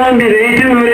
Bandeirante,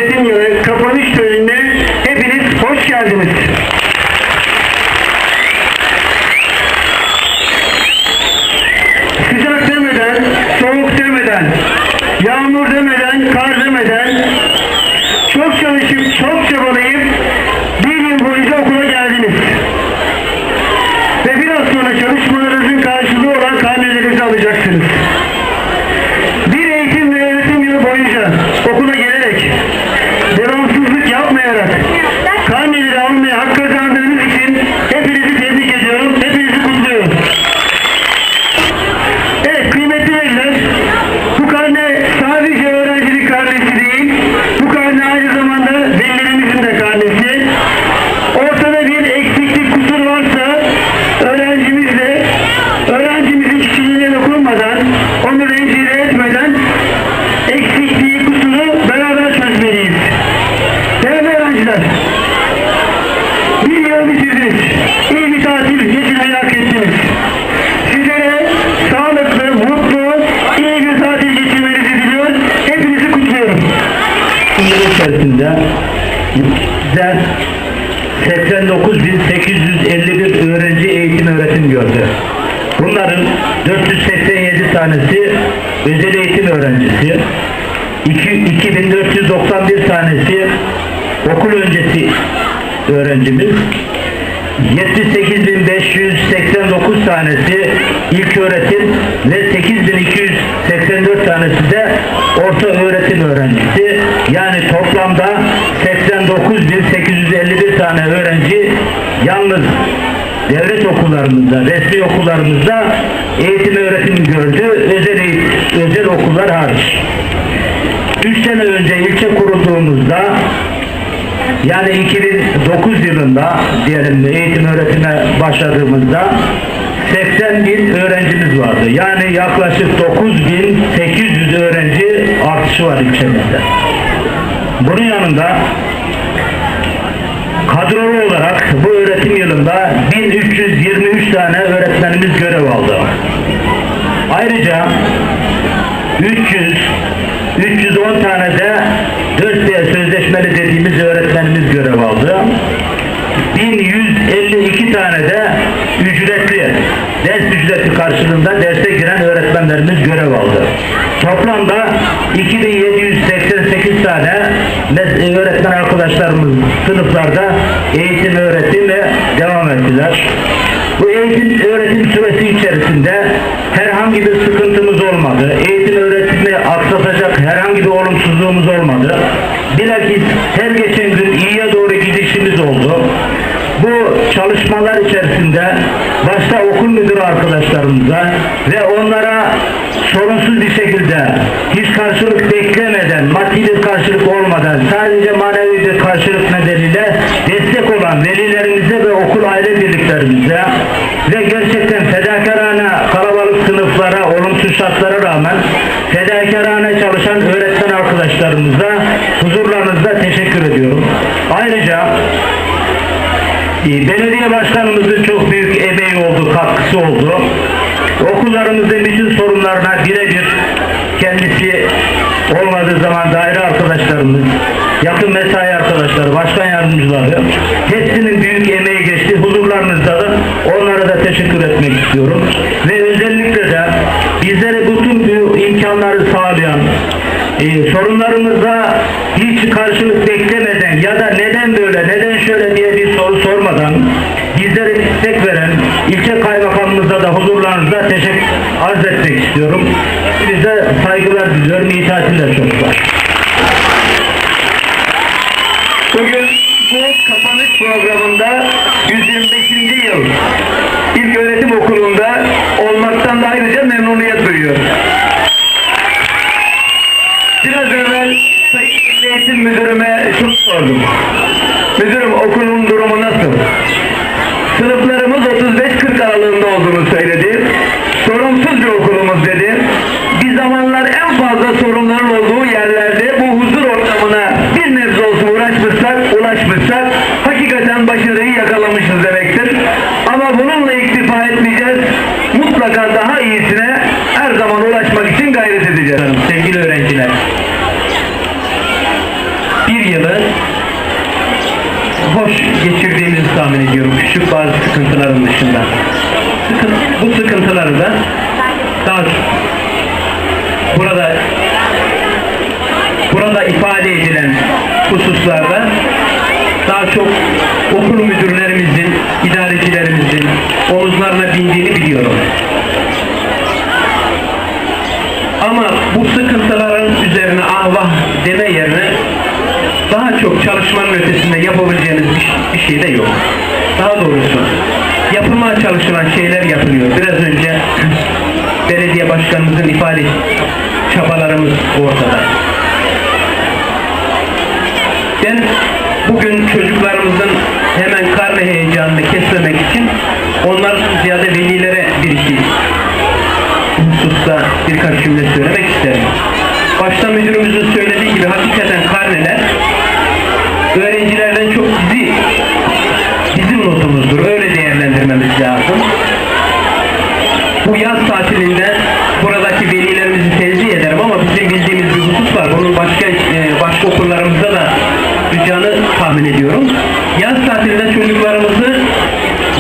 içerisinde bize 89.851 öğrenci eğitim öğretim gördü. Bunların 487 tanesi özel eğitim öğrencisi, iki- 2491 tanesi okul öncesi öğrencimiz, 78.589 tanesi ilk öğretim ve 8.284 tanesi de orta öğretim öğrencisi. Devlet okullarımızda, resmi okullarımızda eğitim öğretim gördü. Özel, özel okullar hariç. 3 sene önce ilçe kurulduğumuzda yani 2009 yılında diyelim eğitim öğretime başladığımızda 80 bin öğrencimiz vardı. Yani yaklaşık 9800 öğrenci artışı var ilçemizde. Bunun yanında kadrolu olarak öğretim yılında 1323 tane öğretmenimiz görev aldı. Ayrıca 300 310 tane de 4B sözleşmeli dediğimiz öğretmenimiz görev aldı. 1152 tane de ücretli ders ücreti karşılığında derse giren öğretmenlerimiz görev aldı. Toplamda 2788 tane mes- öğretmen arkadaşlarımız sınıflarda eğitim öğretime devam ettiler. Bu eğitim öğretim süresi içerisinde herhangi bir sıkıntımız olmadı. Eğitim öğretimi aksatacak herhangi bir olumsuzluğumuz olmadı. Bilakis her geçen gün iyiye doğru gidişimiz oldu. Bu çalışmalar içerisinde başta okul müdürü arkadaşlarımıza ve onlara sorunsuz bir şekilde hiç karşılık Belediye başkanımızın çok büyük emeği oldu, katkısı oldu. Okullarımızın bütün sorunlarına birebir kendisi olmadığı zaman daire arkadaşlarımız, yakın mesai arkadaşları, başkan yardımcıları hepsinin büyük emeği geçti. Huzurlarınızda da onlara da teşekkür etmek istiyorum. Ve özellikle de bizlere bütün bu imkanları sağlayan, e, sorunlarımıza hiç karşılık arz etmek istiyorum. Size saygılar diliyorum. İyi tatiller çocuklar. Bugün bu kapanış programında 125. yıl ilk öğretim okulunda olmaktan da ayrıca memnuniyet duyuyorum. Biraz evvel Sayın Eğitim Müdürüme şunu sordum. sorunların olduğu yerlerde bu huzur ortamına bir nebze olsun uğraşmışsak, ulaşmışsak hakikaten başarıyı yakalamışız demektir. Ama bununla iktifa etmeyeceğiz. Mutlaka daha iyisine her zaman ulaşmak için gayret edeceğiz. Sevgili öğrenciler, bir yılı hoş geçirdiğimizi tahmin ediyorum küçük bazı sıkıntıların dışında. Bu sıkıntıları da daha ifade edilen hususlarda daha çok okul müdürlerimizin, idarecilerimizin omuzlarına bindiğini biliyorum. Ama bu sıkıntıların üzerine ah vah deme yerine daha çok çalışmanın ötesinde yapabileceğiniz bir, bir şey de yok. Daha doğrusu yapılmaya çalışılan şeyler yapılıyor. Biraz önce belediye başkanımızın ifade çabalarımız ortada. Heyecanını kesmemek için onlardan ziyade velilere bir iki hususta birkaç cümle söylemek isterim. Başta müdürümüzün söylediği tahmin ediyorum. Yaz tatilinde çocuklarımızı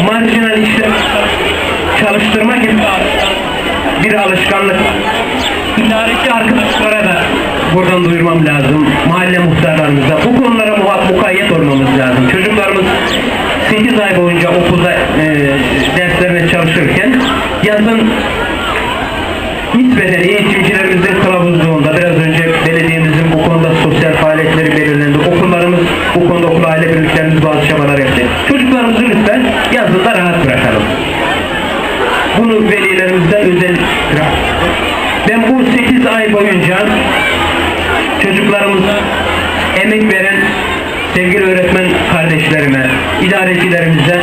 marjinal işler çalıştırma gibi bir alışkanlık. İdareci arkadaşlara da buradan duyurmam lazım. Mahalle muhtarlarımıza çocuklarımız emek veren sevgili öğretmen kardeşlerime, idarecilerimize